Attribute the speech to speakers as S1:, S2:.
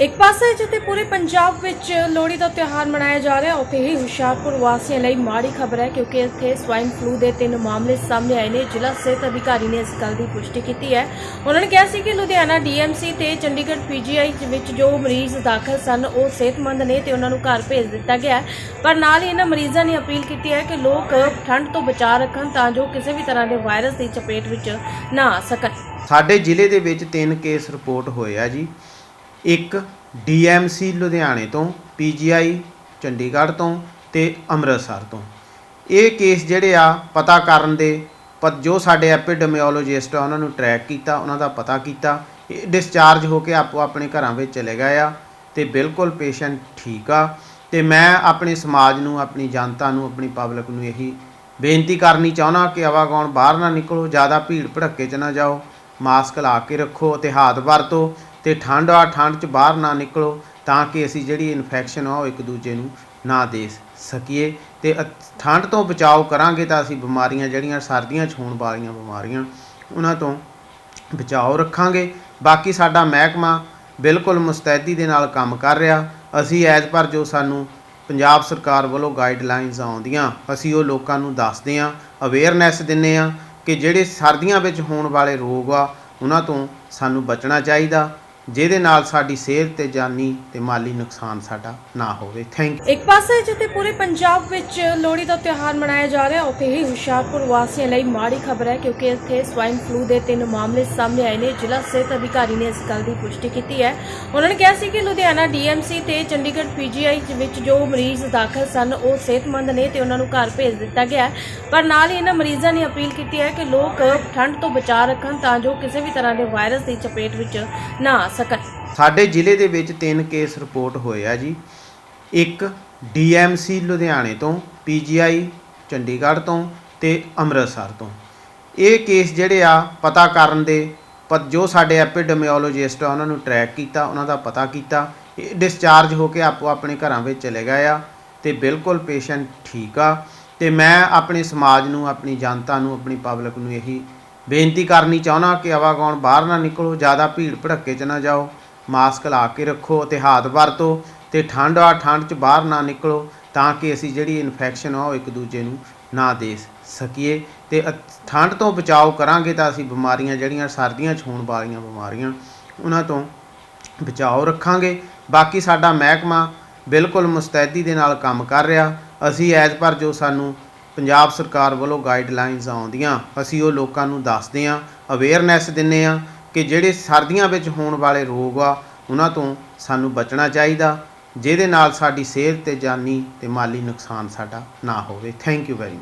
S1: ਇੱਕ ਪਾਸੇ ਜਿੱਥੇ ਪੂਰੇ ਪੰਜਾਬ ਵਿੱਚ ਲੋਹੜੀ ਦਾ ਤਿਉਹਾਰ ਮਨਾਇਆ ਜਾ ਰਿਹਾ, ਉੱਥੇ ਹੀ ਹੁਸ਼ਿਆਰਪੁਰ ਵਾਸੀਆਂ ਲਈ ਮਾੜੀ ਖਬਰ ਹੈ ਕਿਉਂਕਿ ਇੱਥੇ ਸਵਾਈਨ ਫਲੂ ਦੇ ਤਿੰਨ ਮਾਮਲੇ ਸਾਹਮਣੇ ਆਏ ਨੇ। ਜ਼ਿਲ੍ਹਾ ਸਿਹਤ ਅਧਿਕਾਰੀ ਨੇ ਇਸ ਗੱਲ ਦੀ ਪੁਸ਼ਟੀ ਕੀਤੀ ਹੈ। ਉਹਨਾਂ ਨੇ ਕਿਹਾ ਸੀ ਕਿ ਲੁਧਿਆਣਾ ਡੀਐਮਸੀ ਤੇ ਚੰਡੀਗੜ੍ਹ ਪੀਜੀਆਈ ਵਿੱਚ ਜੋ ਮਰੀਜ਼ ਦਾਖਲ ਸਨ, ਉਹ ਸਿਹਤਮੰਦ ਨੇ ਤੇ ਉਹਨਾਂ ਨੂੰ ਘਰ ਭੇਜ ਦਿੱਤਾ ਗਿਆ ਪਰ ਨਾਲ ਹੀ ਇਹਨਾਂ ਮਰੀਜ਼ਾਂ ਨੇ ਅਪੀਲ ਕੀਤੀ ਹੈ ਕਿ ਲੋਕ ਠੰਡ ਤੋਂ ਬਚਾਅ ਰੱਖਣ ਤਾਂ ਜੋ ਕਿਸੇ ਵੀ ਤਰ੍ਹਾਂ ਦੇ ਵਾਇਰਸ ਦੀ ਚਪੇਟ ਵਿੱਚ ਨਾ ਆ ਸਕਣ।
S2: ਸਾਡੇ ਜ਼ਿਲ੍ਹੇ ਦੇ ਵਿੱਚ ਤਿੰਨ ਕੇਸ ਰਿਪੋਰਟ ਹੋਏ ਆ ਜੀ। ਇੱਕ ਡੀਐਮਸੀ ਲੁਧਿਆਣੇ ਤੋਂ, ਪੀਜੀਆਈ ਚੰਡੀਗੜ੍ਹ ਤੋਂ ਤੇ ਅੰਮ੍ਰਿਤਸਰ ਤੋਂ। ਇਹ ਕੇਸ ਜਿਹੜੇ ਆ ਪਤਾ ਕਰਨ ਦੇ ਪਰ ਜੋ ਸਾਡੇ ਐਪੀਡੈਮੀਓਲੋਜਿਸਟ ਆ, ਉਹਨਾਂ ਨੂੰ ਟਰੈਕ ਕੀਤਾ, ਉਹਨਾਂ ਦਾ ਪਤਾ ਕੀਤਾ, ਇਹ ਡਿਸਚਾਰਜ ਹੋ ਕੇ ਆਪੋ ਆਪਣੇ ਘਰਾਂ ਵਿੱਚ ਚਲੇ ਗਏ ਆ ਤੇ ਬਿਲਕੁਲ ਪੇਸ਼ੈਂਟ ਠੀਕ ਆ ਤੇ ਮੈਂ ਆਪਣੇ ਸਮਾਜ ਨੂੰ, ਆਪਣੀ ਜਨਤਾ ਨੂੰ, ਆਪਣੀ ਪਬਲਿਕ ਨੂੰ ਇਹੀ ਬੇਨਤੀ ਕਰਨੀ ਚਾਹੁੰਦਾ ਕਿ ਆਵਾਗੌਣ ਬਾਹਰ ਨਾ ਨਿਕਲੋ, ਜ਼ਿਆਦਾ ਭੀੜ ਭੜੱਕੇ 'ਚ ਨਾ ਜਾਓ ਮਾਸਕ ਲਾ ਕੇ ਰੱਖੋ ਤੇ ਹੱਥ ਵਰਤੋ ਤੇ ਠੰਡ ਆ, ਠੰਡ 'ਚ ਬਾਹਰ ਨਾ ਨਿਕਲੋ ਤਾਂ ਕਿ ਅਸੀਂ ਜਿਹੜੀ ਇਨਫੈਕਸ਼ਨ ਆ ਉਹ ਇੱਕ ਦੂਜੇ ਨੂੰ ਨਾ ਦੇ ਸਕੀਏ। ਤੇ ਅ- ਠੰਡ ਤੋਂ ਬਚਾਓ ਕਰਾਂਗੇ ਤਾਂ ਅਸੀਂ ਬਿਮਾਰੀਆਂ ਜਿਹੜੀਆਂ ਸਰਦੀਆਂ 'ਚ ਹੋਣ ਵਾਲੀਆਂ ਬਿਮਾਰੀਆਂ, ਉਹਨਾਂ ਤੋਂ ਬਚਾਓ ਰੱਖਾਂਗੇ। ਬਾਕੀ ਸਾਡਾ ਮਹਿਕਮਾ ਬਿਲਕੁਲ ਮੁਸਤੈਦੀ ਦੇ ਨਾਲ ਕੰਮ ਕਰ ਰਿਹਾ। ਅਸੀਂ ਐਜ਼ ਪਰ ਜੋ ਸਾਨੂੰ ਪੰਜਾਬ ਸਰਕਾਰ ਵੱਲੋਂ ਗਾਈਡਲਾਈਨਸ ਆਉਂਦੀਆਂ, ਅਸੀਂ ਉਹ ਲੋਕਾਂ ਨੂੰ ਦੱਸਦੇ ਹਾਂ ਅਵੇਅਰਨੈਸ ਦਿੰਨੇ ਆ ਕਿ ਜਿਹੜੇ ਸਰਦੀਆਂ ਵਿੱਚ ਹੋਣ ਵਾਲੇ ਰੋਗ ਆ, ਉਹਨਾਂ ਤੋਂ ਸਾਨੂੰ ਬਚਣਾ ਚਾਹੀਦਾ। ਜਿਹਦੇ ਨਾਲ ਸਾਡੀ ਸਿਹਤ ਤੇ ਜਾਨੀ ਤੇ ਮਾਲੀ ਨੁਕਸਾਨ ਸਾਡਾ ਨਾ ਹੋਵੇ। ਥੈਂਕ
S1: ਇੱਕ ਪਾਸੇ ਜਿੱਥੇ ਪੂਰੇ ਪੰਜਾਬ ਵਿੱਚ ਲੋਹੜੀ ਦਾ ਤਿਉਹਾਰ ਮਨਾਇਆ ਜਾ ਰਿਹਾ, ਉੱਥੇ ਹੀ ਹੁਸ਼ਿਆਰਪੁਰ ਵਾਸੀਆਂ ਲਈ ਮਾੜੀ ਖਬਰ ਹੈ ਕਿਉਂਕਿ ਇੱਥੇ ਸਵਾਈਨ ਫਲੂ ਦੇ ਤਿੰਨ ਮਾਮਲੇ ਸਾਹਮਣੇ ਆਏ ਨੇ। ਜ਼ਿਲ੍ਹਾ ਸਿਹਤ ਅਧਿਕਾਰੀ ਨੇ ਇਸ ਗੱਲ ਦੀ ਪੁਸ਼ਟੀ ਕੀਤੀ ਹੈ। ਉਹਨਾਂ ਨੇ ਕਿਹਾ ਸੀ ਕਿ ਲੁਧਿਆਣਾ ਡੀਐਮਸੀ ਤੇ ਚੰਡੀਗੜ੍ਹ ਪੀਜੀਆਈ ਵਿੱਚ ਜੋ ਮਰੀਜ਼ ਦਾਖਲ ਸਨ, ਉਹ ਸਿਹਤਮੰਦ ਨੇ ਤੇ ਉਹਨਾਂ ਨੂੰ ਘਰ ਭੇਜ ਦਿੱਤਾ ਗਿਆ ਹੈ। ਪਰ ਨਾਲ ਹੀ ਇਹਨਾਂ ਮਰੀਜ਼ਾਂ ਨੇ ਅਪੀਲ ਕੀਤੀ ਹੈ ਕਿ ਲੋਕ ਠੰਡ ਤੋਂ ਬਚਾਅ ਰੱਖਣ ਤਾਂ ਜੋ ਕਿਸੇ ਵੀ ਤਰ੍ਹਾਂ ਦੇ ਵਾਇਰਸ ਦੀ ਚਪੇਟ ਵਿੱਚ ਨਾ ਆ ਸਕਣ
S2: ਸਾਡੇ ਜ਼ਿਲ੍ਹੇ ਦੇ ਵਿੱਚ ਤਿੰਨ ਕੇਸ ਰਿਪੋਰਟ ਹੋਏ ਆ ਜੀ। ਇੱਕ ਡੀਐਮਸੀ ਲੁਧਿਆਣੇ ਤੋਂ ਪੀਜੀਆਈ ਚੰਡੀਗੜ੍ਹ ਤੋਂ ਤੇ ਅੰਮ੍ਰਿਤਸਰ ਤੋਂ। ਇਹ ਕੇਸ ਜਿਹੜੇ ਆ, ਪਤਾ ਕਰਨ ਦੇ ਪਰ ਜੋ ਸਾਡੇ ਐਪੀਡੈਮੀਓਲੋਜਿਸਟ ਆ, ਉਹਨਾਂ ਨੂੰ ਟਰੈਕ ਕੀਤਾ, ਉਹਨਾਂ ਦਾ ਪਤਾ ਕੀਤਾ। ਇਹ ਡਿਸਚਾਰਜ ਹੋ ਕੇ ਆਪੋ ਆਪਣੇ ਘਰਾਂ ਵਿੱਚ ਚਲੇ ਗਏ ਆ ਤੇ ਬਿਲਕੁਲ ਪੇਸ਼ੈਂਟ ਠੀਕ ਆ। ਤੇ ਮੈਂ ਆਪਣੇ ਸਮਾਜ ਨੂੰ, ਆਪਣੀ ਜਨਤਾ ਨੂੰ, ਆਪਣੀ ਪਬਲਿਕ ਨੂੰ ਇਹੀ ਬੇਨਤੀ ਕਰਨੀ ਚਾਹੁੰਦਾ ਕਿ ਆਵਾਗੌਣ ਬਾਹਰ ਨਾ ਨਿਕਲੋ, ਜ਼ਿਆਦਾ ਭੀੜ ਭੜੱਕੇ 'ਚ ਨਾ ਜਾਓ। ਮਾਸਕ ਲਾ ਕੇ ਰੱਖੋ ਅਤੇ ਹੱਥ ਵਰਤੋ ਤੇ ਠੰਡ ਆ ਠੰਡ 'ਚ ਬਾਹਰ ਨਾ ਨਿਕਲੋ ਤਾਂ ਕਿ ਅਸੀਂ ਜਿਹੜੀ ਇਨਫੈਕਸ਼ਨ ਆ ਉਹ ਇੱਕ ਦੂਜੇ ਨੂੰ ਨਾ ਦੇ ਸਕੀਏ। ਤੇ ਅ- ਠੰਡ ਤੋਂ ਬਚਾਓ ਕਰਾਂਗੇ ਤਾਂ ਅਸੀਂ ਬਿਮਾਰੀਆਂ ਜਿਹੜੀਆਂ ਸਰਦੀਆਂ 'ਚ ਹੋਣ ਵਾਲੀਆਂ ਬਿਮਾਰੀਆਂ, ਉਹਨਾਂ ਤੋਂ ਬਚਾਓ ਰੱਖਾਂਗੇ। ਬਾਕੀ ਸਾਡਾ ਮਹਿਕਮਾ ਬਿਲਕੁਲ ਮੁਸਤੈਦੀ ਦੇ ਨਾਲ ਕੰਮ ਕਰ ਰਿਹਾ। ਅਸੀਂ ਐਜ਼ ਪਰ ਜੋ ਸਾਨੂੰ ਪੰਜਾਬ ਸਰਕਾਰ ਵੱਲੋਂ ਗਾਈਡਲਾਈਨਸ ਆਉਂਦੀਆਂ। ਅਸੀਂ ਉਹ ਲੋਕਾਂ ਨੂੰ ਦੱਸਦੇ ਹਾਂ ਅਵੇਅਰਨੈਸ ਦਿੰਨੇ ਆ ਕਿ ਜਿਹੜੇ ਸਰਦੀਆਂ ਵਿੱਚ ਹੋਣ ਵਾਲੇ ਰੋਗ ਆ, ਉਹਨਾਂ ਤੋਂ ਸਾਨੂੰ ਬਚਣਾ ਚਾਹੀਦਾ। ਜਿਹਦੇ ਨਾਲ ਸਾਡੀ ਸਿਹਤ ਤੇ ਜਾਨੀ ਤੇ ਮਾਲੀ ਨੁਕਸਾਨ ਸਾਡਾ ਨਾ ਹੋਵੇ। Thank you very